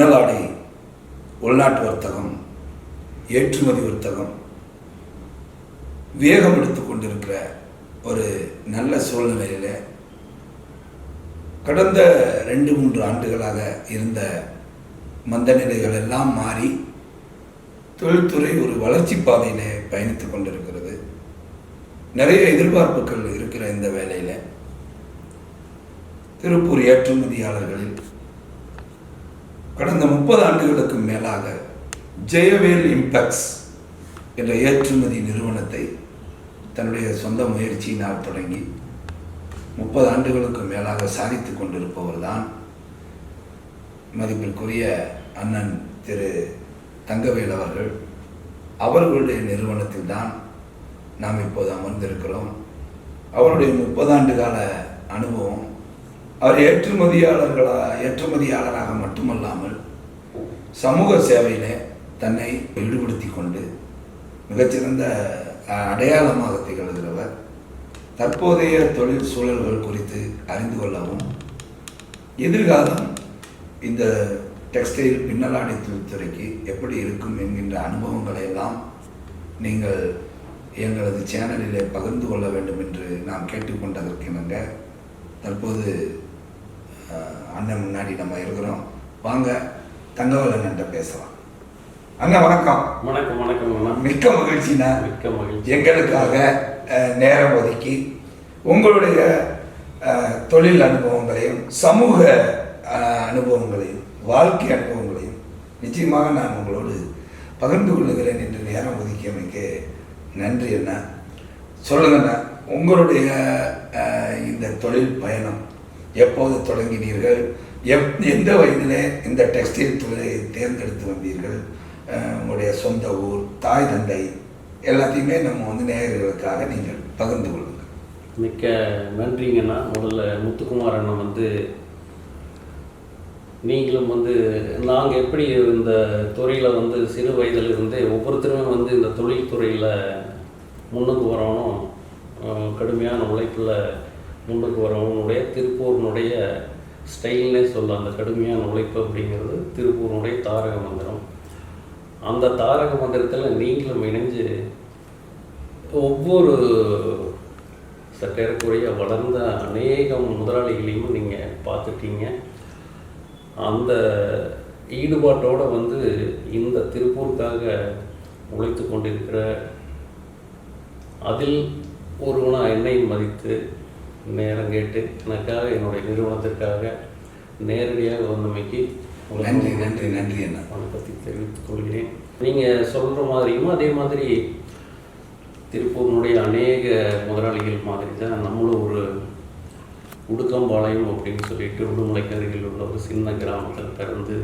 பின்னலாடை உள்நாட்டு வர்த்தகம் ஏற்றுமதி வர்த்தகம். வேகம் எடுத்து கொண்டிருக்கிற ஒரு நல்ல சூழ்நிலையில் கடந்த ரெண்டு மூன்று ஆண்டுகளாக இருந்த மந்த நிலைகள் எல்லாம் மாறி தொழில்துறை ஒரு வளர்ச்சி பாதையிலே பயணித்துக் கொண்டிருக்கிறது. நிறைய எதிர்பார்ப்புகள் இருக்கிற இந்த வேலையில் திருப்பூர் ஏற்றுமதியாளர்களில் கடந்த முப்பது ஆண்டுகளுக்கு மேலாக ஜெயவேல் இம்பெக்ஸ் என்ற ஏற்றுமதி நிறுவனத்தை தன்னுடைய சொந்த முயற்சியினால் தொடங்கி முப்பது ஆண்டுகளுக்கு மேலாக சாதித்து கொண்டிருப்பவர் தான் மதிப்பிற்குரிய அண்ணன் திரு தங்கவேல் அவர்கள். அவர்களுடைய நிறுவனத்தில் தான் நாம் இப்போது அமர்ந்திருக்கிறோம். அவருடைய முப்பதாண்டு கால அனுபவம் அவர் ஏற்றுமதியாளர்களாக ஏற்றுமதியாளராக மட்டுமல்லாமல் சமூக சேவையிலே தன்னை ஈடுபடுத்தி கொண்டு மிகச்சிறந்த அடையாளமாக திகழ்கிறவர். தற்போதைய தொழில் சூழல்கள் குறித்து அறிந்து கொள்ளவும் எதிர்காலம் இந்த டெக்ஸ்டைல் பின்னலாடை தொழில்துறைக்கு எப்படி இருக்கும் என்கின்ற அனுபவங்களை எல்லாம் நீங்கள் எங்களது சேனலிலே பகிர்ந்து கொள்ள வேண்டும் என்று நாம் கேட்டுக்கொண்டதற்கிணங்க தற்போது அண்ணன் முன்னாடி நம்ம இருக்கிறோம். வாங்க தங்கவல் அண்ணன்ட்ட பேசலாம். அண்ணா வணக்கம். வணக்கம் வணக்கம் மிக்க மகிழ்ச்சிண்ணா. மிக்க மகிழ்ச்சி. எங்களுக்காக நேரம் ஒதுக்கி உங்களுடைய தொழில் அனுபவங்களையும் சமூக அனுபவங்களையும் வாழ்க்கை அனுபவங்களையும் நிச்சயமாக நான் உங்களோடு பகிர்ந்து கொள்ளுகிறேன் என்று நேரம் ஒதுக்கியமைக்கு நன்றி அண்ணா. சொல்லுங்கண்ணா உங்களுடைய இந்த தொழில் பயணம் எப்போது தொடங்கினீர்கள்? எப் எந்த வயதிலே இந்த டெக்ஸ்டைல் தொழிலை தேர்ந்தெடுத்து வந்தீர்கள்? உங்களுடைய சொந்த ஊர் தாய் தந்தை எல்லாத்தையுமே நம்ம வந்து நேயர்களுக்காக நீங்கள் பகிர்ந்து கொள்ளுங்கள். மிக்க நன்றிங்கண்ணா. முதல்ல முத்துக்குமார் அண்ணன் வந்து நீங்களும் வந்து நாங்கள் எப்படி இந்த துறையில் வந்து சிறு வயதில் இருந்தே ஒவ்வொருத்தருமே வந்து இந்த தொழில் துறையில் முன்னுக்கு வரணும் கடுமையான உழைப்பில் முன்னுக்கு வரவனுடைய திருப்பூரினுடைய ஸ்டைல்னே சொல்ல அந்த கடுமையான உழைப்பு அப்படிங்கிறது திருப்பூரினுடைய தாரக மந்திரம். அந்த தாரக மந்திரத்தில் நீங்களும் இணைஞ்சு ஒவ்வொரு சற்றேறக்குறைய வளர்ந்த அநேகம் முதலாளிகளையும் நீங்கள் பார்த்துட்டீங்க. அந்த ஈடுபாட்டோடு வந்து இந்த திருப்பூருக்காக உழைத்து கொண்டிருக்கிற அதில் ஒருவனாக என்னை மதித்து நேரம் கேட்டு எனக்காக என்னுடைய நிறுவனத்திற்காக நேரடியாக வந்தமைக்கு நன்றி நன்றி நன்றி அண்ணா. வணக்கத்தை தெரிவித்துக் கொள்கிறேன். நீங்கள் சொல்கிற மாதிரியும் அதே மாதிரி திருப்பூரினுடைய அநேக முதலாளிகள் மாதிரி தான் நம்மளும் ஒரு உடுக்கம்பாளையம் அப்படின்னு சொல்லிட்டு உடுமலைக்கு அருகில் உள்ள ஒரு சின்ன கிராமத்தில் பிறந்து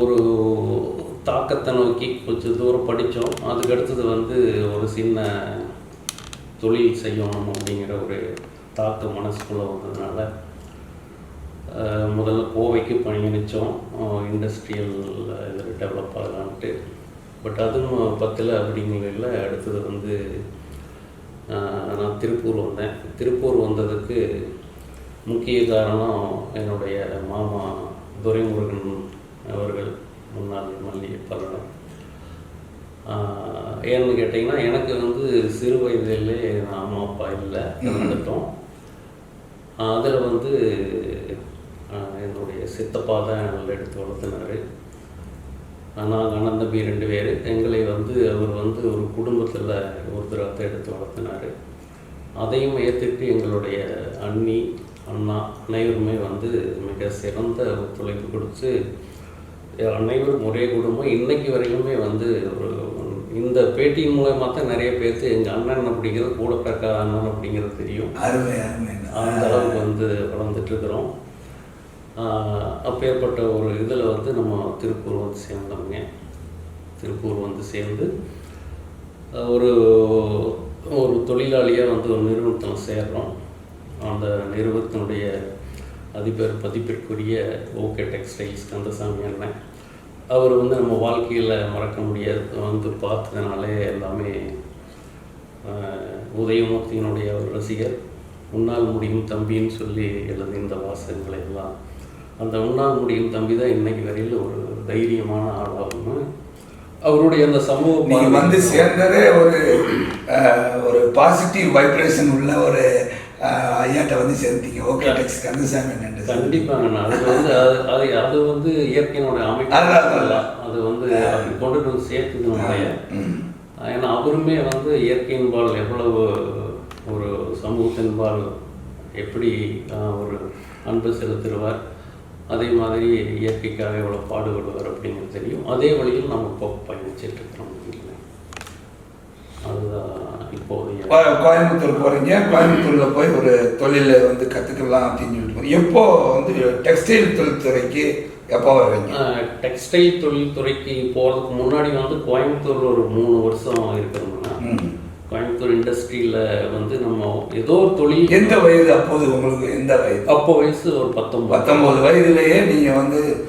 ஒரு தாக்கத்தை நோக்கி கொஞ்சம் தூரம் படித்தோம். அதுக்கு அடுத்தது வந்து ஒரு சின்ன தொழில் செய்யணும் அப்படிங்கிற ஒரு தாக்கம் மனசுக்குள்ளே வந்ததுனால முதல்ல கோவைக்கு பணியணித்தோம் இண்டஸ்ட்ரியல் இதில் டெவலப் ஆகலான்ட்டு. பட் அதுவும் பத்தில் அப்படிங்கிறதுல அடுத்தது வந்து நான் திருப்பூர் வந்தேன். திருப்பூர் வந்ததுக்கு முக்கிய காரணம் என்னுடைய மாமா துரைமுருகன் அவர்கள் முன்னாள் மல்லிகை பல்லடம் ஏன்னு கேட்டிங்கன்னா எனக்கு வந்து சிறு வயதிலே அம்மா அப்பா இல்லை இறந்துட்டோம். அதில் வந்து என்னுடைய சித்தப்பா தான் எங்களை எடுத்து வளர்த்தினார். நாங்கள் அண்ணன் தம்பி ரெண்டு பேர். எங்களை வந்து அவர் வந்து ஒரு குடும்பத்தில் ஒருத்தராக எடுத்து வளர்த்தினார். அதையும் ஏற்றுட்டு எங்களுடைய அண்ணி அண்ணா அனைவருமே வந்து மிக சிறந்த ஒத்துழைப்பு கொடுத்து அனைவரும் ஒரே குடும்பம். இன்னைக்கு வரையிலுமே வந்து ஒரு இந்த பேட்டியின் மூலயமா தான் நிறைய பேருக்கு எங்கள் அண்ணன் அப்படிங்கிறது கூட பிறக்க அண்ணன் அப்படிங்கிறது தெரியும். அந்த அளவுக்கு வந்து வளர்ந்துட்டு இருக்கிறோம். அப்பேற்பட்ட ஒரு இதில் வந்து நம்ம திருப்பூர் வந்து சேர்ந்தோங்க திருப்பூர் வந்து சேர்ந்து ஒரு ஒரு தொழிலாளியாக வந்து ஒரு நிறுவனத்தில் சேர்றோம். அந்த நிறுவனத்தினுடைய அதிபர் பதிப்பிற்குரிய ஓகே டெக்ஸ்டைல்ஸ் கந்தசாமி அண்ணன். அவர் வந்து நம்ம வாழ்க்கையில் மறக்க முடியாது. வந்து பார்த்ததுனாலே எல்லாமே உதயமூர்த்தியினுடைய ஒரு ரசிகர் உன்னால் முடியும் தம்பின்னு சொல்லி எழுதிய இந்த வாசகங்களை எல்லாம். அந்த உன்னால் முடியும் தம்பி தான் இன்னைக்கு வரையில் ஒரு தைரியமான ஆளாகும் அவருடைய அந்த சமூக நீங்க பார்வை- வந்து சேர்ந்ததே ஒரு ஒரு பாசிட்டிவ் வைப்ரேஷன் உள்ள ஒரு ஐயாட்ட வந்து சேர்ந்தீங்க ஓகே டெக்ஸ் கந்தசாமி நன்றி. கண்டிப்பாங்க அது வந்து அது அது வந்து இயற்கையினோட அமைப்பு. அது வந்து அப்படி கொண்டுட்டு வந்து சேர்த்துது நம்மளைய ம். ஏன்னா அவருமே வந்து இயற்கையின்பால் எவ்வளவு ஒரு சமூகத்தின்பால் எப்படி ஆஹ், ஒரு அன்பு செலுத்துருவார் அதே மாதிரி இயற்கைக்காக எவ்வளோ பாடுபடுவார் அப்படிங்கிறது தெரியும். அதே வழியில் நம்ம இப்போ பயணிச்சுட்டு இருக்கிறோம் அதுதான் இப்போதைய கோ- கோயம்புத்தூர் போறீங்க. கோயம்புத்தூர்ல போய் ஒரு தொழிலை வந்து கத்துக்கலாம் அப்படின்னு சொல்லிட்டு. எப்போ வந்து டெக்ஸ்டைல் தொழில்துறைக்கு எப்போ வருவீங்க? டெக்ஸ்டைல் தொழில்துறைக்கு போகிறதுக்கு முன்னாடி வந்து கோயம்புத்தூர் ஒரு மூணு வருஷம் இருக்கிறோம்னா. கோயம்புத்தூர் இண்டஸ்ட்ரியில் வந்து நம்ம ஏதோ ஒரு தொழில் எந்த வயது அப்போது உங்களுக்கு? எந்த வயது? அப்போ வயசு ஒரு பத்தொன்பது. பத்தொன்பது வயதிலேயே நீங்க வந்து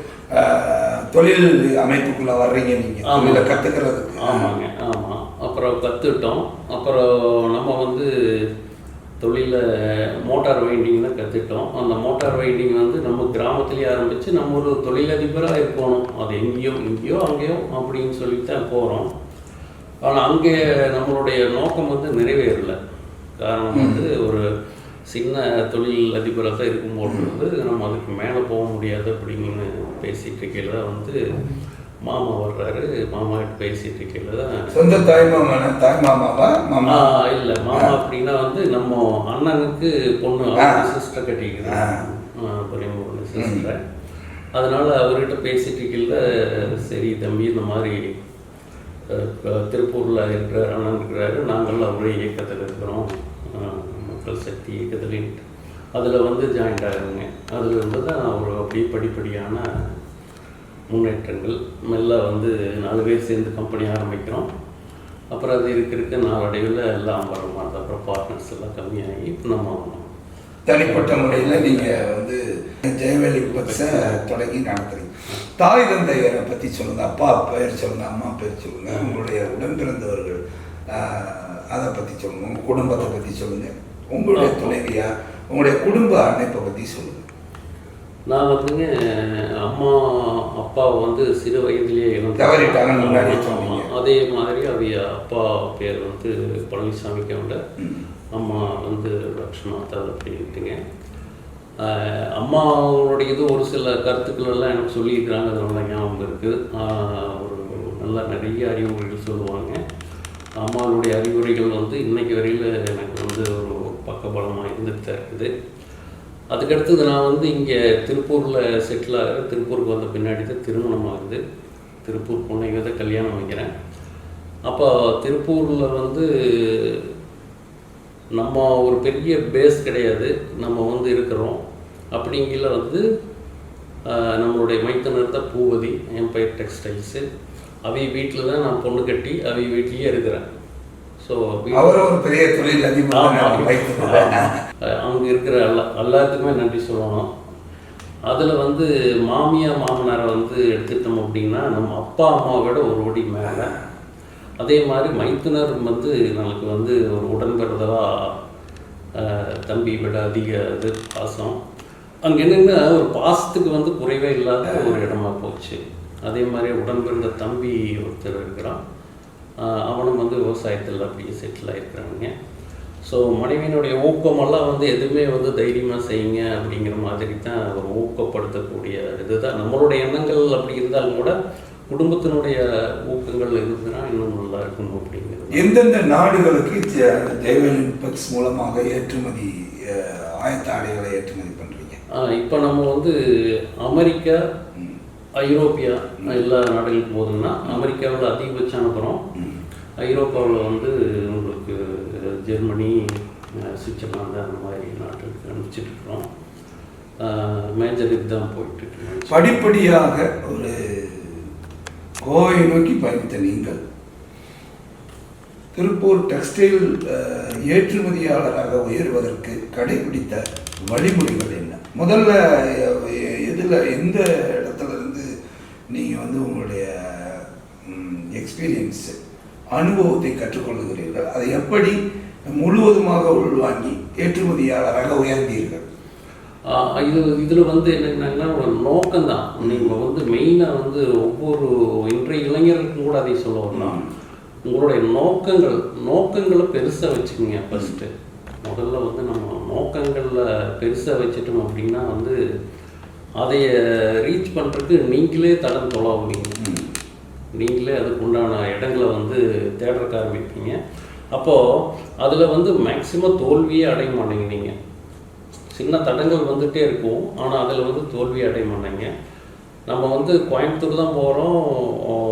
தொழில் அமைப்புக்குள்ள வர்றீங்க நீங்க. ஆமா. தொழிலை கத்துக்கிறதுக்கு. ஆமாங்க. அப்புறம் கற்றுக்கிட்டோம் அப்புறம் நம்ம வந்து தொழில மோட்டார் வைண்டிங் தான் கற்றுக்கிட்டோம் அந்த மோட்டார் வைண்டிங் வந்து நம்ம கிராமத்துலேயே ஆரம்பித்து நம்ம ஒரு தொழிலதிபராக இருக்கணும். அது எங்கேயோ இங்கேயோ அங்கேயோ அப்படின்னு சொல்லிட்டு தான் போகிறோம் ஆனால் அங்கே நம்மளுடைய நோக்கம் வந்து நிறைவேறல. காரணம் வந்து ஒரு சின்ன தொழில் அதிபராக தான் இருக்கும்போது நம்ம அதுக்கு மேலே போக முடியாது அப்படின்னு பேசிகிட்டு இருக்கையில் வந்து மாமா வர்றாரு மாமா கிட்ட பேசிட்டு இருக்கையில் தான் சொந்த தாய்மாமாவா மாமா? ஆ, இல்ல. மாமா அப்படின்னா வந்து நம்ம அண்ணனுக்கு பொண்ணு சிஸ்டர் கட்டிக்கிறேன் பொண்ணு சிஸ்டர் அதனால அவர்கிட்ட பேசிட்டு இருக்கையில சரி தம்பி இந்த மாதிரி திருப்பூர்ல இருக்கிற அண்ணன் இருக்கிறாரு. நாங்கள்லாம் ஒரே இயக்கத்தில் இருக்கிறோம். மக்கள் சக்தி இயக்கத்தில். அதில் வந்து ஜாயிண்ட் ஆகுங்க. அதில் இருந்து தான் ஒரு அப்படியே படிப்படியான முன்னேற்றங்கள். மெல்ல வந்து நாலு பேர் சேர்ந்து கம்பெனி ஆரம்பிக்கிறோம். அப்புறம் அது இருக்க இருக்க. நாளடைவில் எல்லாம் வர மாதிரி அப்புறம் பார்ட்னர்ஸ் எல்லாம் கம்மியாகி நம்ம தனிப்பட்ட முறையில நீங்க வந்து ஜெயவேலி பக்ஸ தொடங்கி நடத்துறீங்க. தாய் தந்தையரை பத்தி சொல்லுங்க அப்பா பெயர் சொல்லுங்க அம்மா பேர் சொல்லுங்க உங்களுடைய உடன் பிறந்தவர்கள் அதை பத்தி சொல்லுங்க உங்க குடும்பத்தை பத்தி சொல்லுங்க உங்களுடைய துணைவியா உங்களுடைய குடும்ப அமைப்பை பத்தி சொல்லுங்க. நான் வந்துங்க அம்மா அப்பா வந்து சிறு வயதிலேயே இழந்து-. அதே மாதிரி அவைய அப்பா பேர் வந்து பழனிசாமி கவுண்டர். அம்மா வந்து லக்ஷ்மணாத்தா அப்படின்ட்டுங்க. ஆஹ் அம்மாவுடைய இது ஒரு சில கருத்துக்கள் எல்லாம் எனக்கு சொல்லியிருக்கிறாங்க. அது நல்லா ஞாபகம் இருக்குது ஒரு நல்ல நிறைய அறிவுரைகள் சொல்லுவாங்க. அம்மாவுடைய அறிவுரைகள் வந்து இன்னைக்கு வரையில் எனக்கு வந்து ஒரு பக்கபலமாக இருந்துட்டு தான் இருக்குது. அதுக்கடுத்தது நான் வந்து இங்கே திருப்பூரில் செட்டில் ஆகிறேன் திருப்பூருக்கு வந்த பின்னாடி தான் திருமணம் ஆகுது. திருப்பூர் பொண்ணைங்க தான் கல்யாணம் வைக்கிறேன். அப்போ திருப்பூரில் வந்து நம்ம ஒரு பெரிய பேஸ் கிடையாது. நம்ம வந்து இருக்கிறோம். அப்படிங்கிற வந்து நம்மளுடைய மைத்தனர் தான் பூவதி எம்பயர் டெக்ஸ்டைல்ஸு அவை வீட்டில் தான் நான் பொண்ணு கட்டி அவை வீட்லேயே இருக்கிறேன். ஸோ அவரும் ஒரு பெரிய தொழில் அதிபர் அவங்க இருக்கிற எல்லா எல்லாத்துக்குமே நன்றி சொல்லணும். அதில் வந்து மாமியா மாமனாரை வந்து எடுத்துட்டோம் அப்படின்னா நம்ம அப்பா அம்மாவை விட ஒரு ஒடி மேலே. அதே மாதிரி மைத்துனர் வந்து நமக்கு வந்து ஒரு உடன்பிறந்தவா தம்பி விட அதிக இது பாசம். அங்கே என்னென்னா ஒரு பாசத்துக்கு வந்து குறைவே இல்லாத ஒரு இடமா போச்சு. அதே மாதிரி உடன்பிறந்த தம்பி ஒருத்தர் இருக்கிறான். அவனும் வந்து விவசாயத்தில் அப்படியே செட்டில் ஆகிருக்கிறாங்க ஸோ மனைவியினுடைய ஊக்கமெல்லாம் வந்து எதுவுமே வந்து தைரியமாக செய்யுங்க அப்படிங்கிற மாதிரி தான் ஒரு ஊக்கப்படுத்தக்கூடிய இதுதான். நம்மளுடைய எண்ணங்கள் அப்படி இருந்தாலும் கூட குடும்பத்தினுடைய ஊக்கங்கள் இருந்ததுன்னா இன்னும் நல்லா இருக்கும் அப்படிங்கிறது. எந்தெந்த நாடுகளுக்கு ஜெயவேலி பக்ஸ் மூலமாக ஏற்றுமதி ஆயத்த ஆடைகளை ஏற்றுமதி பண்றீங்க? இப்போ நம்ம வந்து அமெரிக்கா ஐரோப்பியா எல்லா நாடுகளுக்கும் போதுன்னா அமெரிக்காவில் அதிகபட்சம் அனுப்புகிறோம் ஐரோப்பாவில் வந்து உங்களுக்கு ஜெர்மனி சுவிட்சர்லாந்து அந்த மாதிரி நாட்டுக்கு அனுப்பிச்சிட்ருக்குறோம் மேஜருக்கு மேஜர் போயிட்டு படிப்படியாக ஒரு கோவை நோக்கி பயணித்த நீங்கள் திருப்பூர் டெக்ஸ்டைல் ஏற்றுமதியாளராக உயர்வதற்கு கடைபிடித்த வழிமுறைகள் என்ன? முதல்ல எதில் எந்த இடத்துல இருந்து நீங்கள் வந்து உங்களுடைய எக்ஸ்பீரியன்ஸு அனுபவத்தை கற்றுக்கொள்ளுகிறீர்கள். அதை எப்படி முழுவதுமாக உள்வாங்கி ஏற்றுமதியாளராக உயர்ந்தீர்கள்? இது இதில் வந்து என்னென்னா ஒரு நோக்கம்தான். நீங்கள் வந்து மெயினாக வந்து ஒவ்வொரு இன்றைய இளைஞர்களுக்கும் கூட அதை சொல்ல வரலாம் உங்களுடைய நோக்கங்கள் நோக்கங்களை பெருசாக வச்சுக்கோங்க ஃபஸ்ட்டு முதல்ல வந்து நம்ம நோக்கங்களில் பெருசாக வச்சுட்டோம் அப்படின்னா வந்து அதைய ரீச் பண்ணுறதுக்கு நீங்களே தடம் தொலாவுவீங்க நீங்களே அதுக்கு உண்டான இடங்களை வந்து தேடுறக்க ஆரம்பிப்பீங்க. அப்போது அதில் வந்து மேக்சிமம் தோல்வியே அடைய மாட்டீங்க நீங்கள் சின்ன தடங்கள் வந்துட்டே இருக்கும் ஆனால் அதில் வந்து தோல்வி அடைய மாட்டாங்க. நம்ம வந்து கோயம்புத்தூர் தான் போகிறோம்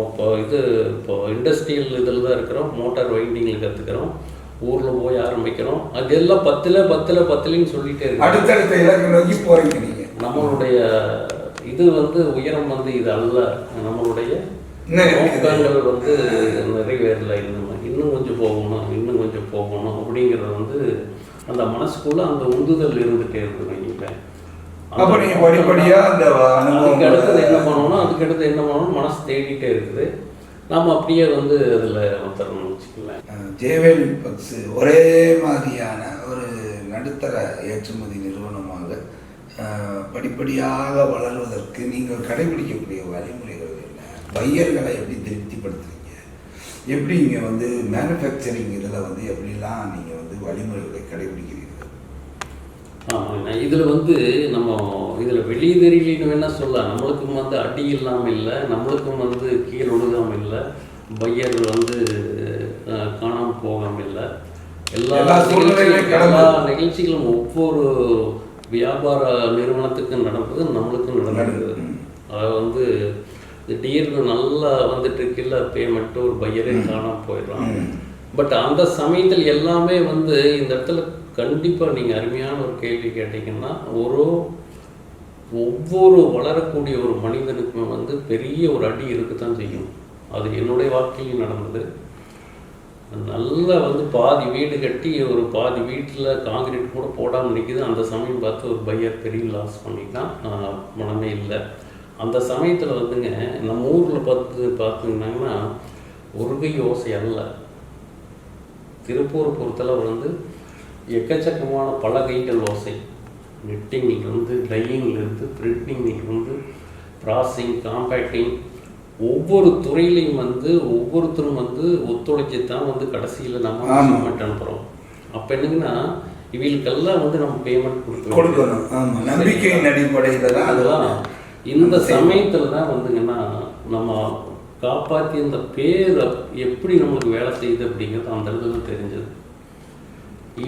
இப்போ இது இப்போ இண்டஸ்ட்ரியல் இதில் தான் இருக்கிறோம் மோட்டார் வைண்டிங்கில் கற்றுக்கிறோம் ஊரில் போய் ஆரம்பிக்கிறோம். அது எல்லாம் பத்தில் பத்தில் பத்துலன்னு சொல்லிட்டே இருக்கோம் அடுத்தடுத்த இலக்கு நோக்கி நீங்க. நம்மளுடைய இது வந்து உயரம் வந்து இது அல்ல. நம்மளுடைய. நோக்கங்கள் வந்து நிறைவேறல. இன்னும் இன்னும் கொஞ்சம் போகணும் இன்னும் கொஞ்சம் போகணும் அப்படிங்கிறது வந்து அந்த மனசுக்குள்ள அந்த உந்துதல் இருந்துட்டே இருக்குது வைங்களேன். அப்ப நீங்க படிப்படியா அந்த அதுக்கு அடுத்தது என்ன பண்ணணும் அதுக்கு அடுத்து என்ன பண்ணணும் மனசு தேடிட்டே இருக்குது. நம்ம அப்படியே வந்து அதில் வந்துடணும்னு வச்சுக்கலாம் ஜேவேல் பக்ஸ் ஒரே மாதிரியான ஒரு நடுத்தர ஏற்றுமதி நிறுவனமாக படிப்படியாக வளர்வதற்கு நீங்கள் கடைபிடிக்கக்கூடிய வழிமுறைகள் பையர்களை எப்படி திருப்திப்படுத்துறீங்க? எப்படி இங்கே வந்து மேனுஃபேக்சரிங் இதில் வந்து எப்படிலாம் நீங்கள் வந்து வழிமுறைகளை கடைபிடிக்கிறீர்கள்? இதில் வந்து நம்ம இதில் வெளியே தெரியலன்னு வேணால் சொல்லலாம். நம்மளுக்கும் வந்து அடி இல்லாமல் இல்லை நம்மளுக்கும் வந்து கீழ் ஒழுகாமல் இல்லை பையர் வந்து அஹ், காணாம போகாமல் இல்லை. எல்லா எல்லா நிகழ்ச்சிகளும், ஒவ்வொரு வியாபார நிறுவனத்துக்கும் நடந்தது நம்மளுக்கும் நடந்தது. அதை வந்து திடீர்னு நல்லா வந்துட்டு இருக்கில்ல பேமெண்ட்டு ஒரு பையரே காணாம போயிடுறான். பட் அந்த சமயத்தில் எல்லாமே வந்து இந்த இடத்துல கண்டிப்பாக நீங்கள் அருமையான ஒரு கேள்வி கேட்டீங்கன்னா ஒரு ஒவ்வொரு வளரக்கூடிய ஒரு மனிதனுக்குமே வந்து பெரிய ஒரு அடி இருக்கத்தான் செய்யும். அது என்னுடைய வாழ்க்கையிலும் நடந்தது. நல்லா வந்து பாதி வீடு கட்டி ஒரு பாதி வீட்டில் காங்கிரீட் கூட போடாமல் நிற்கிது அந்த சமயம் பார்த்து ஒரு பையர் பெரிய லாஸ் பண்ணிட்டான். மனமே இல்லை. அந்த சமயத்தில் வந்துங்க நம்ம ஊரில் பார்த்து பார்த்தீங்கன்னா ஒரு கை ஓசை அல்ல. திருப்பூர் பொறுத்தளவு வந்து எக்கச்சக்கமான பல கைகள் ஓசை நெட்டிங்கிலிருந்து டையிங்கிலிருந்து பிரிண்டிங்கிலிருந்து ப்ராசிங் காம்பேக்டிங் ஒவ்வொரு துறையிலையும் வந்து ஒவ்வொருத்தரும் வந்து ஒத்துழைச்சி தான் வந்து கடைசியில் நம்ம. பேமெண்ட் அனுப்புகிறோம் அப்போ என்னங்கன்னா இவங்களுக்கெல்லாம் வந்து நம்ம பேமெண்ட் கொடுக்கணும். நம்பிக்கையின் அடிப்படையில் தான் அது அதுதான். இந்த சமயத்தில் தான் வந்துங்கன்னா நம்ம காப்பாற்றி அந்த பேர் எப்படி நம்மளுக்கு வேலை செய்யுது அப்படிங்கிறது அந்த இடத்துல தெரிஞ்சது.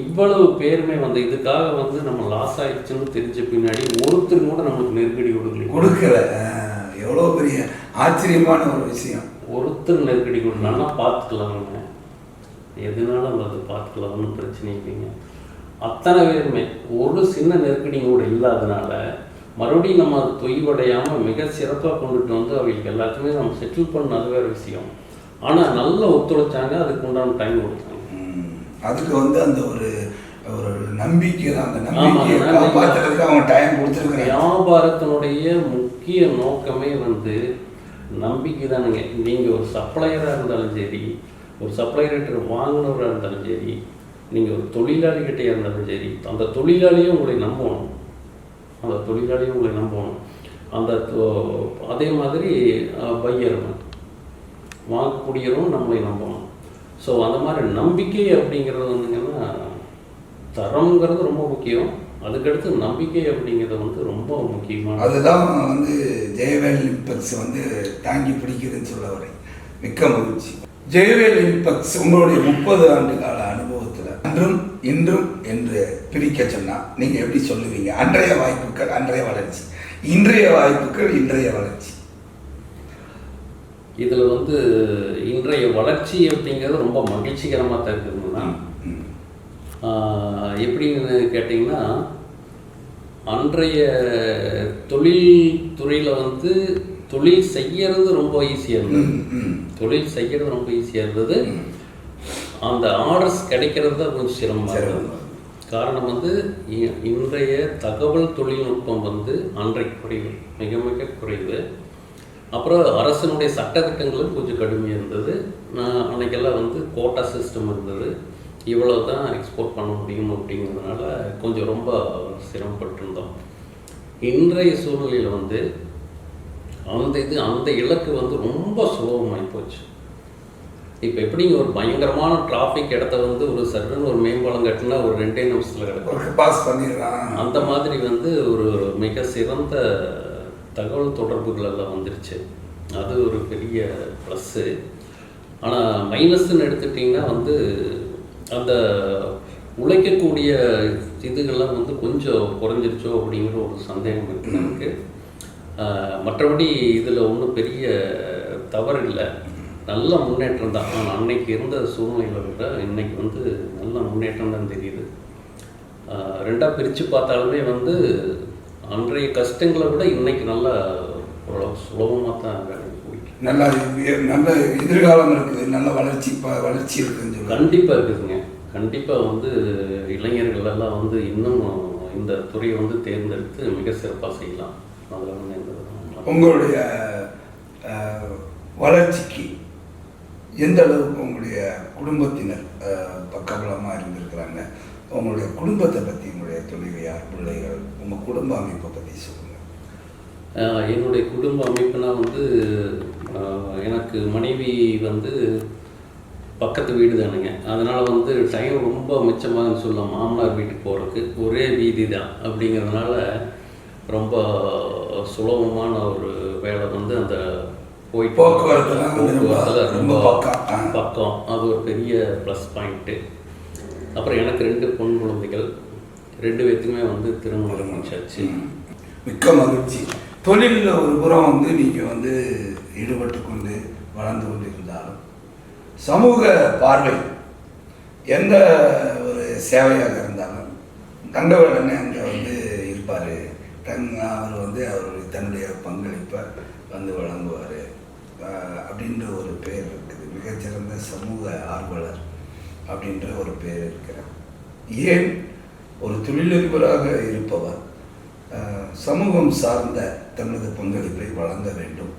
இவ்வளவு பேருமே வந்து இதுக்காக வந்து நம்ம லாஸ் ஆயிடுச்சுன்னு தெரிஞ்ச பின்னாடி ஒருத்தர் கூட நம்மளுக்கு நெருக்கடி கொடுக்கல. கொடுக்கல எவ்வளோ பெரிய ஆச்சரியமான ஒரு விஷயம். ஒருத்தர் நெருக்கடி கொடுக்கலன்னா பார்த்துக்கலாங்க எதுனாலும் அதை பார்த்துக்கலாம் ஒன்றும் பிரச்சனை இல்லைங்க. அத்தனை பேருமே ஒரு சின்ன நெருக்கடி கூட இல்லாதனால மறுபடியும் நம்ம அதை தொய்வடையாமல் மிக சிறப்பாக கொண்டுட்டு வந்து அவங்களுக்கு எல்லாத்தையுமே நம்ம செட்டில் பண்ண அது வேறு விஷயம். ஆனால் நல்லா ஒத்துழைச்சாங்க அதுக்கு உண்டான டைம் கொடுத்தாங்க. அதுக்கு வந்து அந்த ஒரு ஒரு நம்பிக்கை தான் அந்த ஆமாங்க. நம்பிக்கையை காப்பாற்றுறதுக்கு அவங்க டைம் கொடுத்துருக்குறாங்க. வியாபாரத்தினுடைய முக்கிய நோக்கமே வந்து நம்பிக்கை தானுங்க. நீங்கள் ஒரு சப்ளையராக இருந்தாலும் சரி ஒரு சப்ளையர்கிட்ட வாங்கினவராக இருந்தாலும் சரி நீங்கள் ஒரு தொழிலாளிகிட்டே இருந்தாலும் சரி அந்த தொழிலாளியே உங்களை நம்பணும் அந்த தொழிலாளியும் உங்களை நம்பணும். அந்த தொ- அதே மாதிரி பையரும். வாங்கக்கூடியவரும் நம்மளை நம்பணும். ஸோ அந்த மாதிரி நம்பிக்கை அப்படிங்கிறது வந்துங்கன்னா தரம்ங்கிறது ரொம்ப முக்கியம். அதுக்கடுத்து நம்பிக்கை அப்படிங்கிறது வந்து ரொம்ப முக்கியமான அதுதான் வந்து ஜெயவேல் இம்பெக்ஸ் வந்து தாங்கி பிடிக்குதுன்னு சொல்ல வரேன். மிக்க மகிழ்ச்சி. ஜெயவேல் இம்பெக்ஸ் உங்களுடைய முப்பது ஆண்டு கால அனுபவத்தில் அன்றும் இன்றும் என்று பிரிக்க சொன்னா நீங்க எப்படி சொல்லுவீங்க? அன்றைய வாய்ப்புகள் அன்றைய வளர்ச்சி. இன்றைய வாய்ப்புகள் இன்றைய வளர்ச்சி. இதில் வந்து இன்றைய வளர்ச்சி அப்படிங்கிறது ரொம்ப மகிழ்ச்சிகரமாக தான். ஆஹ் எப்படின்னு கேட்டிங்கன்னா அன்றைய தொழில் துறையில் வந்து தொழில் செய்யறது ரொம்ப ஈஸியாக இருந்தது. தொழில் செய்யறது ரொம்ப ஈஸியாக இருந்தது. அந்த ஆர்டர்ஸ் கிடைக்கிறது தான் கொஞ்சம் சிரமமாக இருந்தது. சிரமம். காரணம் வந்து இன்றைய தகவல் தொழில்நுட்பம் வந்து அன்றைக்கு குறைவு மிக மிக குறைவு. அப்புறம் அரசனுடைய சட்டத்திட்டங்களும் கொஞ்சம் கடுமையாக இருந்தது. நான் அன்னைக்கெல்லாம் வந்து கோட்டா சிஸ்டம் இருந்தது. இவ்வளோ தான் எக்ஸ்போர்ட் பண்ண முடியும் அப்படிங்கிறதுனால கொஞ்சம் ரொம்ப சிரமப்பட்டிருந்தோம். இன்றைய சூழ்நிலையில் வந்து அந்த இது அந்த இலக்கு வந்து ரொம்ப சுலபமாகி போச்சு. இப்போ எப்படிங்க ஒரு பயங்கரமான டிராஃபிக் இடத்த வந்து ஒரு சர்டன் ஒரு மேம்பாலம் கட்டினா ஒரு ரெண்டே நிமிஷத்தில் கிடக்கும். பாஸ் பண்ணிடலாம். அந்த மாதிரி வந்து ஒரு மிக சிறந்த தகவல் தொடர்புகள் எல்லாம் வந்துருச்சு. அது ஒரு பெரிய ப்ளஸ்ஸு ஆனால் மைனஸ்ன்னு எடுத்துட்டிங்கன்னா வந்து அந்த உழைக்கக்கூடிய இதுகள்லாம் வந்து கொஞ்சம் குறைஞ்சிருச்சோ அப்படிங்கிற ஒரு சந்தேகம் இருக்கு நமக்கு. ஆஹ் மற்றபடி இதில் ஒன்றும் பெரிய தவறு இல்லை. நல்ல முன்னேற்றம் தான். ஆனால் அன்னைக்கு இருந்த சூழ்நிலைகளை விட இன்னைக்கு வந்து நல்ல முன்னேற்றம் தான் தெரியுது. ஆஹ் ரெண்டா பிரித்து பார்த்தாலுமே வந்து அன்றைய கஷ்டங்களை விட இன்னைக்கு நல்ல ஓரளவு சுலபமாக தான். நல்ல நல்ல எதிர்காலம் இருக்குது. நல்ல வளர்ச்சி வளர்ச்சி இருக்குன்னு கண்டிப்பாக இருக்குதுங்க. கண்டிப்பாக வந்து இளைஞர்கள் எல்லாம் வந்து இன்னும் இந்த துறையை வந்து தேர்ந்தெடுத்து மிக சிறப்பாக செய்யலாம். அதில் வந்து எந்த உங்களுடைய வளர்ச்சிக்கு எந்த அளவுக்கு உங்களுடைய குடும்பத்தினர் பக்கபலமாக இருந்திருக்கிறாங்க? உங்களுடைய குடும்பத்தை பற்றி உங்களுடைய துணைவியார் பிள்ளைகள் உங்கள் குடும்ப அமைப்பை பற்றி சொல்லுங்கள் என்னுடைய குடும்ப அமைப்புனா வந்து எனக்கு மனைவி வந்து பக்கத்து வீடு தானுங்க. அதனால் வந்து டைம் ரொம்ப மிச்சமாகுன்னு சொல்லலாம் மாமனார் வீட்டுக்கு போகிறதுக்கு ஒரே வீதி தான். அப்படிங்கிறதுனால ரொம்ப சுலபமான ஒரு வேலை வந்து அந்த போயிட்டு போக்குவரத்துலாம் போக்குவரத்துல ரொம்ப பக்கம். பக்கம். அது ஒரு பெரிய ப்ளஸ் பாயிண்ட்டு அப்புறம் எனக்கு ரெண்டு பொன் குழந்தைகள். ரெண்டு பேர்த்துக்குமே வந்து திருமணம் முடிச்சாச்சு மிக்க மகிழ்ச்சி. தொழிலில் ஒரு புறம் வந்து நீங்கள் வந்து ஈடுபட்டு கொண்டு வளர்ந்து கொண்டு இருந்தாலும் சமூக பார்வை எந்த ஒரு சேவையாக இருந்தாலும் தங்கவேலன்னு அங்கே வந்து இருப்பார். தங் அவர் வந்து அவருடைய தன்னுடைய பங்களிப்பை வந்து வழங்குவார். அப்படின்ற ஒரு பேர் இருக்குது. மிகச்சிறந்த சமூக ஆர்வலர் அப்படின்ற ஒரு பேர் இருக்கிறார். ஏன்? ஒரு தொழிலதிபராக இருப்பவர் சமூகம் சார்ந்த தனது பங்களிப்பை வழங்க வேண்டும்.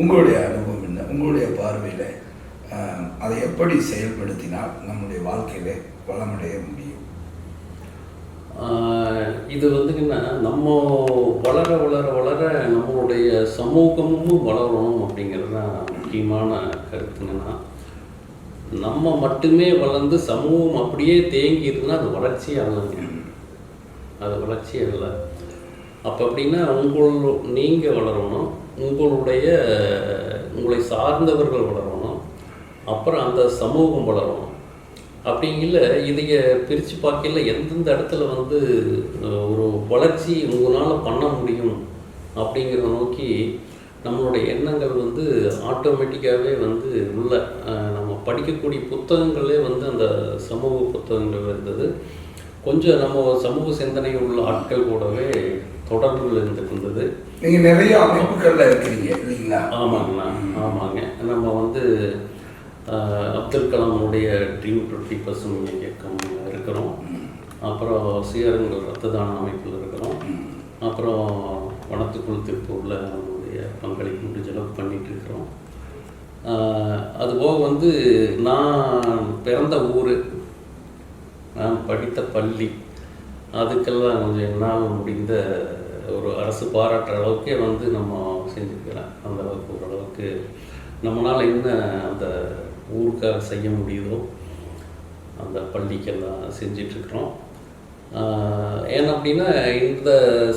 உங்களுடைய அனுபவம் என்ன? உங்களுடைய பார்வையில் அதை எப்படி செயல்படுத்தினால் நம்முடைய வாழ்க்கையில வளமடைய முடியும்? இது வந்துங்கன்னா நம்ம வளர வளர வளர நம்மளுடைய சமூகமும் வளரணும் அப்படிங்கிறது தான் முக்கியமான கருத்துங்கன்னா நம்ம மட்டுமே வளர்ந்து சமூகம் அப்படியே தேங்கி இருக்குன்னா அது வளர்ச்சி ஆகலைங்க அது வளர்ச்சி இல்லை அப்போ அப்படின்னா உங்கள் நீங்கள் வளரணும் உங்களுடைய உங்களை சார்ந்தவர்கள் வளரணும் அப்புறம் அந்த சமூகம் வளரணும். அப்படிங்கல இதைய பிரித்து பார்க்கல எந்தெந்த இடத்துல வந்து ஒரு வளர்ச்சி உங்களால் பண்ண முடியும் அப்படிங்கிறத நோக்கி நம்மளுடைய எண்ணங்கள் வந்து ஆட்டோமேட்டிக்காகவே வந்து உள்ள நம்ம படிக்கக்கூடிய புத்தகங்களே வந்து அந்த சமூக புத்தகங்கள் இருந்தது. கொஞ்சம் நம்ம சமூக சிந்தனை உள்ள ஆட்கள் கூடவே தொடர்புகள் இருந்தது நீங்கள் நிறைய அமைப்புகளில் இருக்கிறீங்க இல்லைங்களா? ஆமாங்கண்ணா ஆமாங்க. நம்ம வந்து அப்துல் கலாமுடைய ட்ரீம் டுவெண்ட்டி பர்சன்ட் இயக்கம் இருக்கிறோம். அப்புறம் சீரங்கள் ரத்த தான அமைப்பில் இருக்கிறோம். அப்புறம் வனத்துக்குள் திருப்பூரில் நம்மளுடைய பங்களிப்பு முடிஞ்ச அளவுக்கு பண்ணிட்டு இருக்கிறோம். அதுபோக வந்து நான் பிறந்த ஊர் நான் படித்த பள்ளி அதுக்கெல்லாம் கொஞ்சம் என்னால் முடிந்த ஒரு அரசு பாராட்டுற அளவுக்கே வந்து நம்ம செஞ்சுக்கிறேன் அந்த அளவுக்கு ஓரளவுக்கு நம்மளால் என்ன அந்த ஊருக்காக செய்ய முடியுதோ அந்த பள்ளிக்கெல்லாம் செஞ்சிட்ருக்குறோம். ஏன் அப்படின்னா இந்த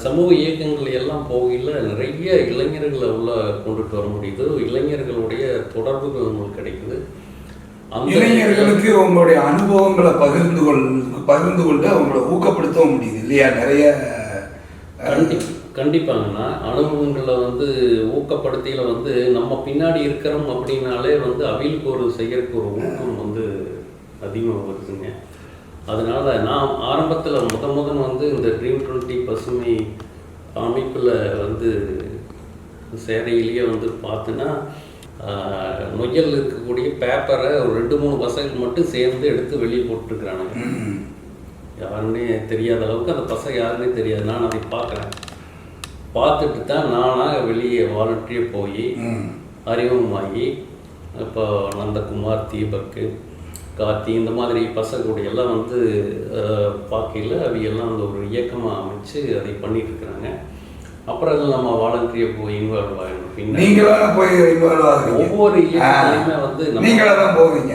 சமூக இயக்கங்கள் எல்லாம் போகையில் நிறைய இளைஞர்களை உள்ள கொண்டுட்டு வர முடியுது. இளைஞர்களுடைய தொடர்புகள் உங்களுக்கு கிடைக்குது. அந்த இளைஞர்களுக்கு உங்களுடைய அனுபவங்களை பகிர்ந்து கொள் பகிர்ந்து கொண்டு அவங்கள ஊக்கப்படுத்தவும் முடியுது இல்லையா? நிறைய கண்டிப்பாங்கண்ணா. அனுபவங்களை வந்து ஊக்கப்படுத்தியில் வந்து நம்ம பின்னாடி இருக்கிறோம் அப்படின்னாலே வந்து அவிலுக்கு ஒரு செய்யறதுக்கு ஒரு ஊக்கம் வந்து அதிகமாக வருதுங்க. அதனால நான் ஆரம்பத்தில் முத முதன் வந்து இந்த ட்ரீம் டுவெண்ட்டி பசுமை அமைப்பில் வந்து சேரையிலேயே வந்து பார்த்தோன்னா நொய்யல் இருக்கக்கூடிய பேப்பரை ஒரு ரெண்டு மூணு பசங்கள் மட்டும் சேர்ந்து எடுத்து வெளியே போட்டுருக்குறானுங்க. யாருன்னே தெரியாத அளவுக்கு அந்த பசங்க யாருன்னே தெரியாது. நான் அதை பார்க்குறேன். பார்த்துட்டு தான் நானாக வெளியே வாலண்டியர் போய். அறிமுகமாகி இப்போ நந்தகுமார் தீபக்கு கார்த்தி இந்த மாதிரி பசங்களுடைய எல்லாம் வந்து பார்க்கையில் அவங்க எல்லாம் அந்த ஒரு இயக்கமாக அமைச்சு அதை பண்ணிட்டு இருக்கிறாங்க. அப்புறம் அதில் நம்ம வாலண்டியர் போய் இன்வால்வ் ஆகிடும் பின்ன நீங்களா போய் இன்வால்வ் ஆகுறீங்க ஒவ்வொரு இயக்கத்துலையுமே வந்து நம்ம நீங்களா தான் போவீங்க.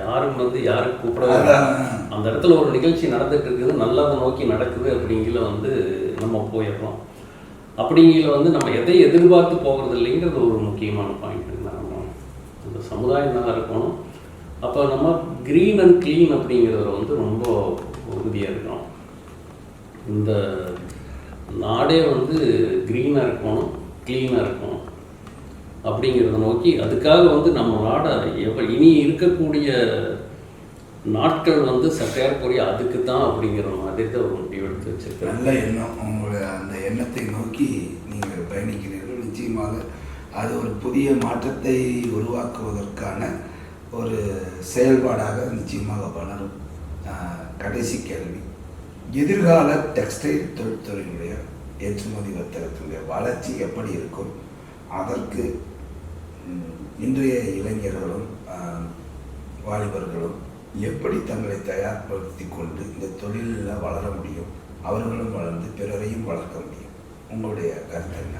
யாரும் வந்து யாரும் கூப்பிடவே அதான். அந்த இடத்துல ஒரு நிகழ்ச்சி நடந்துட்டு இருக்குது நல்லதை நோக்கி நடக்குது அப்படிங்கிற வந்து நம்ம போயிடுறோம். அப்படிங்கிற வந்து நம்ம எதை எதிர்பார்த்து போகிறது இல்லைங்கிறது ஒரு முக்கியமான பாயிண்ட் நம்ம இந்த சமுதாயம் நல்லா இருக்கணும் அப்போ நம்ம க்ரீன் அண்ட் க்ளீன் அப்படிங்கிறதுல வந்து ரொம்ப உறுதியாக இருக்கணும் இந்த நாடே வந்து க்ரீனாக இருக்கணும் க்ளீனாக இருக்கணும் அப்படிங்கிறத நோக்கி அதுக்காக வந்து நம்ம நாடை எப்போ இனி இருக்கக்கூடிய நாட்கள் வந்து சட்டையார்புரிய அதுக்கு தான் அப்படிங்கிற மாதிரி தான் ஒரு முடிவெடுத்து எடுத்து நல்ல எண்ணம். உங்களுடைய அந்த எண்ணத்தை நிச்சயமாக அது ஒரு புதிய மாற்றத்தை உருவாக்குவதற்கான ஒரு செயல்பாடாக நிச்சயமாக வளரும். ஆஹ், கடைசி கேள்வி. எதிர்கால டெக்ஸ்டைல் தொழில்துறையினுடைய ஏற்றுமதி வர்த்தகத்தினுடைய வளர்ச்சி எப்படி இருக்கும்? அதற்கு இன்றைய இளைஞர்களும் வாலிபர்களும் எப்படி தங்களை தயார்படுத்தி கொண்டு இந்த தொழிலில் வளர முடியும்? அவர்களும் வளர்ந்து பிறரையும் வளர்க்க முடியும். உங்களுடைய கருத்து என்ன?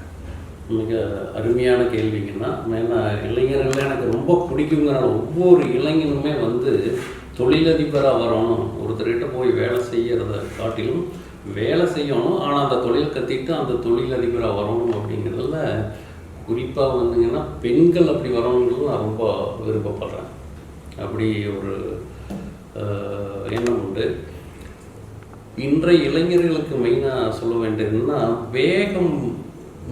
மிக அருமையான கேள்விங்கன்னா ஏன்னா இளைஞர்கள் எனக்கு ரொம்ப பிடிக்குங்கிற ஒவ்வொரு இளைஞனுமே வந்து தொழிலதிபராக வரணும். ஒருத்தர்கிட்ட போய் வேலை செய்கிறத காட்டிலும் வேலை செய்யணும். ஆனால் அந்த தொழில் கற்றுக்கிட்டு அந்த தொழிலதிபராக வரணும் அப்படிங்கிறதுல குறிப்பாக வந்துங்கன்னா பெண்கள் அப்படி வரணுங்கிறது நான் ரொம்ப விருப்பப்படுறேன். அப்படி ஒரு எண்ணம் உண்டு. இன்றைய இளைஞர்களுக்கு மெயினாக சொல்ல வேண்டியதுன்னா வேகம்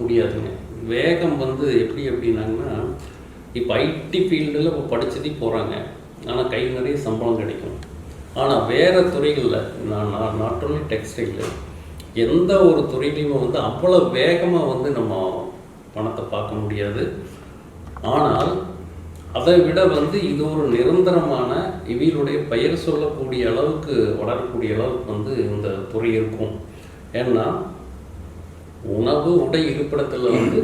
முடியாதுங்க. வேகம் வந்து எப்படி அப்படின்னாங்கன்னா இப்போ ஐடி ஃபீல்டில் இப்போ படிச்சுட்டு போகிறாங்க ஆனால் கை நிறைய சம்பளம் கிடைக்கும். ஆனால் வேறு துறைகளில் நான் நாட் ஓன்லி டெக்ஸ்டைலு எந்த ஒரு துறையிலையுமே வந்து அவ்வளோ வேகமாக வந்து நம்ம பணத்தை பார்க்க முடியாது. ஆனால் அதை விட வந்து இது ஒரு நிரந்தரமான இவர்களுடைய பெயர் சொல்லக்கூடிய அளவுக்கு வளரக்கூடிய அளவுக்கு வந்து இந்த துறை இருக்கும். ஏன்னா உணவு உடை இருப்பிடத்தில் வந்து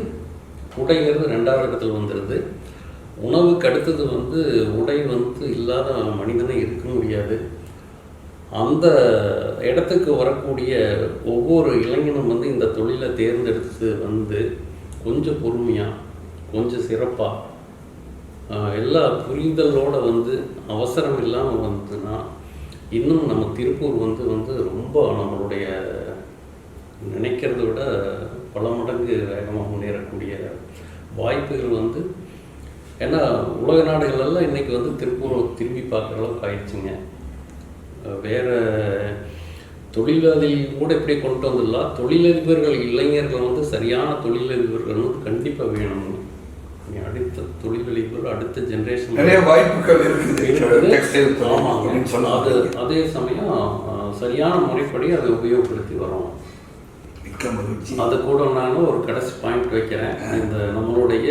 உடைங்கிறது ரெண்டாவது இடத்துல வந்துடுது உணவுக்கு அடுத்தது வந்து உடை வந்து இல்லாத மனிதனே இருக்க முடியாது. அந்த இடத்துக்கு வரக்கூடிய ஒவ்வொரு இளைஞனும் வந்து இந்த தொழிலை தேர்ந்தெடுத்து வந்து கொஞ்சம் பொறுமையாக கொஞ்சம் சிறப்பாக எல்லா புரிதலோட வந்து அவசரம் இல்லாமல் வந்துன்னா இன்னும் நம்ம திருப்பூர் வந்து வந்து ரொம்ப நம்மளுடைய நினைக்கிறத விட பல மடங்கு வேகமாக முன்னேறக்கூடிய வாய்ப்புகள் வந்து ஏன்னா உலக நாடுகள் எல்லாம் இன்னைக்கு வந்து திருப்பூரை திரும்பி பார்க்குற அளவுக்கு ஆயிடுச்சுங்க. வேற தொழிலதில் கூட இப்படி கொண்டு வந்துடலாம்? தொழிலதிபர்கள் இளைஞர்கள் வந்து சரியான தொழிலதிபர்கள் வந்து கண்டிப்பாக வேணும். அடுத்த தொழிலதிபர் அடுத்த ஜென்ரேஷன் நிறைய வாய்ப்புகள் இருக்குது. அது அதே சமயம் சரியான முறைப்படி அதை உபயோகப்படுத்தி வரோம். மிக்க மகிழ்ச்சி. அது கூட நான் ஒரு கடைசி பாயிண்ட் வைக்கிறேன். இந்த நம்மளுடைய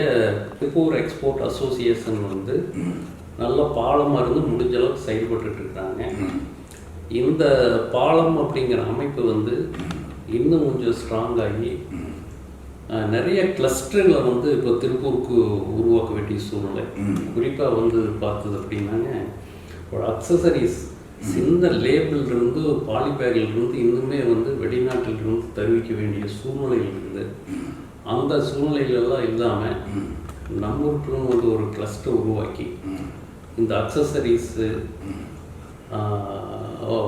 திருப்பூர் எக்ஸ்போர்ட் அசோசியேஷன் வந்து நல்ல பாலமாக இருந்து முடிஞ்ச அளவுக்கு செயல்பட்டுட்டு இருக்காங்க. இந்த பாலம் அப்படிங்கிற அமைப்பு வந்து இன்னும் கொஞ்சம் ஸ்ட்ராங் ஆகி அஹ், நிறைய கிளஸ்டர்களை வந்து இப்போ திருப்பூருக்கு உருவாக்க வேண்டிய சூழ்நிலை. குறிப்பாக வந்து பார்த்தது அப்படின்னாங்க ஒரு அக்சசரிஸ் சின்ன லேபிள் இருந்து பாலிபேக்கில் இருந்து இன்னுமே வந்து வெளிநாட்டில் இருந்து தெரிவிக்க வேண்டிய சூழ்நிலைகள் இருக்குது. அந்த சூழ்நிலைகளெல்லாம் இல்லாமல் நம்ம ஊருக்குன்னு வந்து ஒரு கிளஸ்டர் உருவாக்கி இந்த அக்சசரிஸு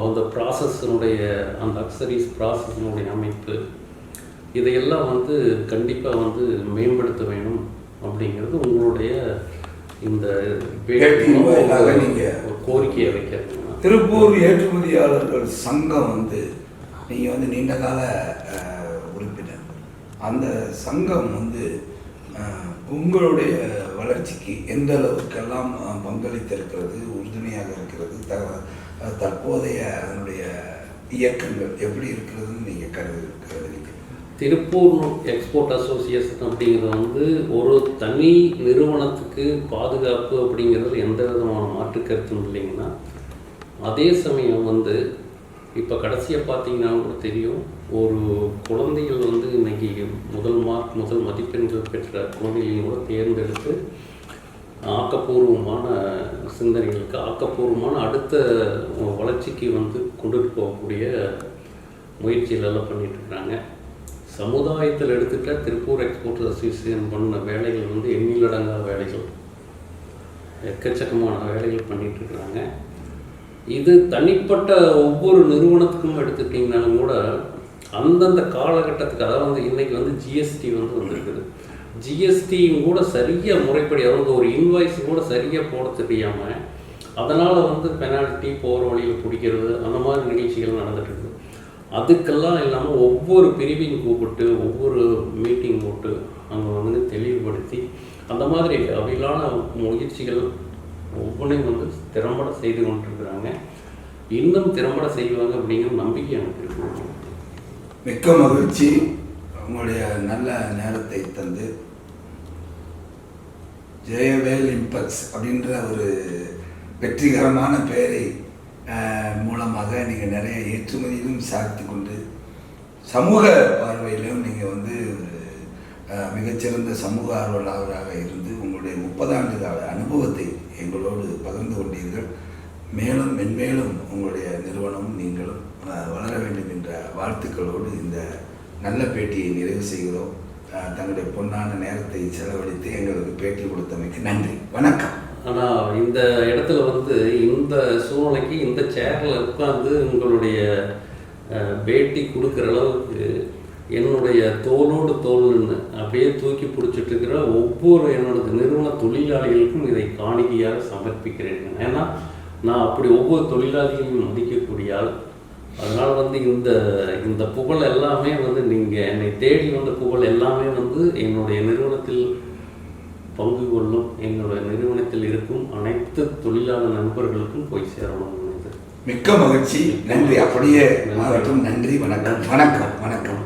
அந்த ப்ராசஸினுடைய அந்த அக்சரிஸ் ப்ராசஸினுடைய அமைப்பு இதையெல்லாம் வந்து கண்டிப்பாக வந்து மேம்படுத்த வேணும் அப்படிங்கிறது உங்களுடைய இந்த கோரிக்கையை வைக்கிறதுங்க திருப்பூர் ஏற்றுமதியாளர்கள் சங்கம் வந்து நீங்கள் வந்து நீண்ட கால உறுப்பினர். அந்த சங்கம் வந்து உங்களுடைய வளர்ச்சிக்கு எந்த அளவுக்கெல்லாம் பங்களித்திருக்கிறது உறுதுணையாக இருக்கிறது த தற்போதைய அதனுடைய இயக்கங்கள் எப்படி இருக்கிறதுன்னு நீங்கள் கருது கருதுறீங்க திருப்பூர் எக்ஸ்போர்ட் அசோசியேஷன் அப்படிங்கிறது வந்து ஒரு தனி நிறுவனத்துக்கு பாதுகாப்பு அப்படிங்கிறது எந்த விதமான மாற்று கருத்தும் இல்லைங்கன்னா அதே சமயம் வந்து இப்போ கடைசியாக பார்த்தீங்கன்னா கூட தெரியும் ஒரு குழந்தைகள் வந்து இன்னைக்கு முதல் மார்க் முதல் மதிப்பெண்கள் பெற்ற குழந்தைகளையும் கூட தேர்ந்தெடுத்து ஆக்கப்பூர்வமான சிந்தனைகளுக்கு ஆக்கப்பூர்வமான அடுத்த வளர்ச்சிக்கு வந்து கொண்டுட்டு போகக்கூடிய முயற்சிகளெல்லாம் பண்ணிகிட்ருக்குறாங்க சமுதாயத்தில் எடுத்துக்கிட்ட திருப்பூர் எக்ஸ்போர்ட் அசோசியேஷன் பண்ண வேலைகள் வந்து எண்ணிலடங்கா வேலைகள் எக்கச்சக்கமான வேலைகள் பண்ணிகிட்ருக்குறாங்க இது தனிப்பட்ட ஒவ்வொரு நிறுவனத்துக்கும் எடுத்துக்கிட்டிங்கனாலும் கூட அந்தந்த காலகட்டத்துக்கு அதாவது வந்து இன்றைக்கி வந்து ஜிஎஸ்டி வந்து வந்துருக்குது. ஜிஎஸ்டியும் கூட சரியாக முறைப்படி அதாவது ஒரு இன்வாய்ஸ் கூட சரியாக போட தெரியாமல் அதனால் வந்து பெனால்ட்டி போகிற வழியில் பிடிக்கிறது அந்த மாதிரி நிகழ்ச்சிகள் நடந்துகிட்டு இருக்குது அதுக்கெல்லாம் இல்லாமல் ஒவ்வொரு பிரிவையும் கூப்பிட்டு ஒவ்வொரு மீட்டிங் போட்டு அங்கே வந்து தெளிவுபடுத்தி அந்த மாதிரி அவையிலான முயற்சிகள் ஒவ்வொன்றையும் வந்து திறம்பட செய்து கொண்டிருக்கிறாங்க. இன்னும் திறம்பட செய்வாங்க அப்படிங்கிற நம்பிக்கை எனக்கு இருக்கு. மிக்க மகிழ்ச்சி. உங்களுடைய நல்ல நேரத்தை தந்து ஜெயவேல் இம்பக்ஸ் அப்படின்ற ஒரு வெற்றிகரமான பெயரை மூலமாக நீங்கள் நிறைய ஏற்றுமதியிலும் சாதித்து கொண்டு சமூக பார்வையிலும் நீங்கள் வந்து ஒரு மிகச்சிறந்த சமூக ஆர்வலராக இருந்து உங்களுடைய முப்பதாண்டு கால அனுபவத்தை பகிர்ந்து கொண்டீர்கள். மேலும் மென்மேலும் உங்களுடைய நிறுவனம் நீங்களும் வளர வேண்டும் என்ற வாழ்த்துக்களோடு இந்த நல்ல பேட்டியை நிறைவு செய்கிறோம். தங்களுடைய பொன்னான நேரத்தை செலவழித்து எங்களுக்கு பேட்டி கொடுத்தமைக்கு நன்றி. வணக்கம். ஆனால் இந்த இடத்துல வந்து இந்த சூழ்நிலைக்கு இந்த சேரில் உட்காந்து உங்களுடைய பேட்டி கொடுக்குற அளவுக்கு என்னுடைய தோளோடு தோல்னு அப்படியே தூக்கி பிடிச்சிட்டு இருக்கிற ஒவ்வொரு என்னோட நிறுவன தொழிலாளிகளுக்கும் இதை காணிக்கையாக சமர்ப்பிக்கிறேன். ஏன்னா நான் அப்படி ஒவ்வொரு தொழிலாளிகளையும் மதிக்கக்கூடிய ஆள். அதனால் வந்து இந்த இந்த புகழ் எல்லாமே வந்து நீங்கள் என்னை தேடி வந்த புகழ் எல்லாமே வந்து என்னுடைய நிறுவனத்தில் பங்கு கொள்ளும் என்னுடைய நிறுவனத்தில் இருக்கும் அனைத்து தொழிலாளர் நண்பர்களுக்கும் போய் சேரணும் மிக்க மகிழ்ச்சி. நன்றி. அப்படியே நன்றி. வணக்கம். வணக்கம். வணக்கம்.